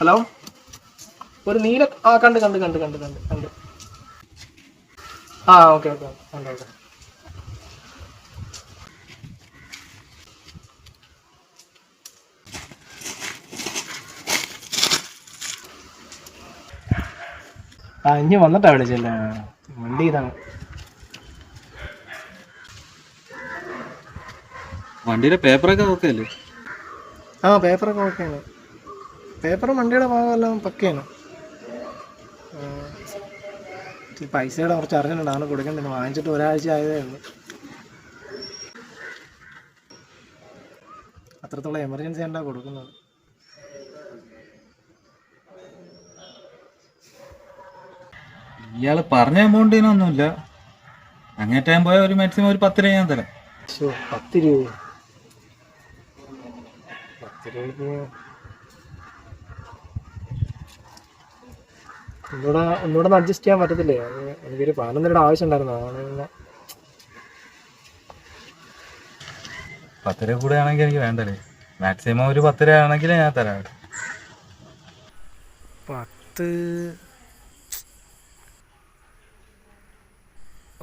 Hello? ഒരു നീല ആ കണ്ട് കണ്ട് കണ്ട് കണ്ട് കണ്ട് കണ്ട്. ആ ഓക്കെ ഓക്കെ കണ്ട് ഓക്കെ ആ ഇനി വന്നിട്ടാ വിളിച്ചല്ലേ വണ്ടി ഇതാണ് വണ്ടിയുടെ പേപ്പറൊക്കെ ഓക്കെ അല്ലേ? ആ പേപ്പറൊക്കെ ഓക്കെയാണ് പേപ്പറും വണ്ടിയുടെ ഭാഗമെല്ലാം പക്കയാണ്. പൈസയുടെ കുറച്ച് അറിഞ്ഞിട്ടുണ്ട്. ആണ് കൊടുക്കേണ്ടത് വാങ്ങിച്ചിട്ട് ഒരാഴ്ച ആയതേ ഉള്ളൂ. അത്രത്തോളം എമർജൻസി എന്താ കൊടുക്കുന്നത്. ഇയാൾ പറഞ്ഞ എമൗണ്ടിനൊന്നുമില്ല അങ്ങനെ ടൈം പോയാൽ ഒരു മാക്സിമം ഒരു പത്ത് രൂപ ഞാൻ തരാം. പത്ത് രൂപ പത്ത് രൂപയ്ക്ക് ഒന്നുകൂടെ ഒന്നുകൂടെ ഒന്ന് അഡ്ജസ്റ്റ് ചെയ്യാൻ പറ്റത്തില്ലേ? എനിക്കൊരു പതിനൊന്നരയുടെ ആവശ്യം ഉണ്ടായിരുന്നു അതാണ് പിന്നെ പത്ത് രൂപ കൂടെ ആണെങ്കിൽ എനിക്ക് വേണ്ടല്ലേ? മാക്സിമം ഒരു പത്ത് രൂപ ആണെങ്കിൽ ഞാൻ തരാം പത്ത്.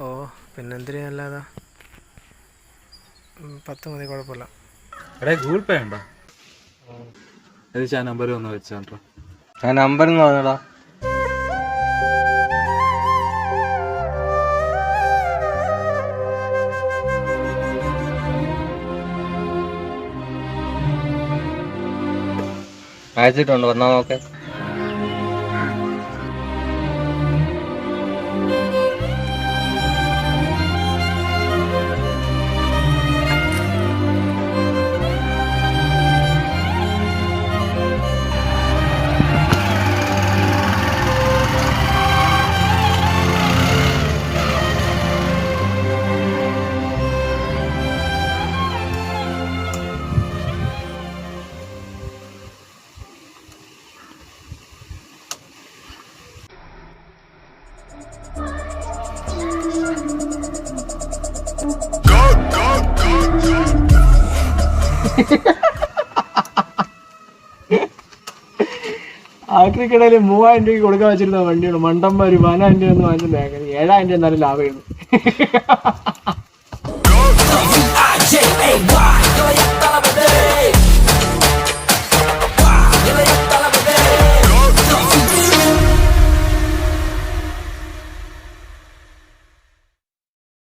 ഓ പിന്നെന്തിനാ അല്ലാതെ? പത്ത് മതി കുഴപ്പമില്ല. എടേ ഗൂഗിൾ പേ ഉണ്ടോ ഏകദേശം ആ നമ്പർ ഒന്ന് വെച്ചാട്ടോ ആ നമ്പർ പറഞ്ഞടാ. അയച്ചിട്ടുണ്ട്. വന്നാ നോക്കെ. ആക്രിക്കടയിൽ മൂവായിരം രൂപയ്ക്ക് കൊടുക്കാൻ വെച്ചിരുന്ന വണ്ടിയാണ് മണ്ടന്മാര് പതിനായിരം രൂപ ഒന്ന് വാങ്ങിച്ചിട്ടുണ്ടായിരുന്നു ഏഴായിരം രൂപ എന്നാലും ലാഭം ചെയ്യുന്നു.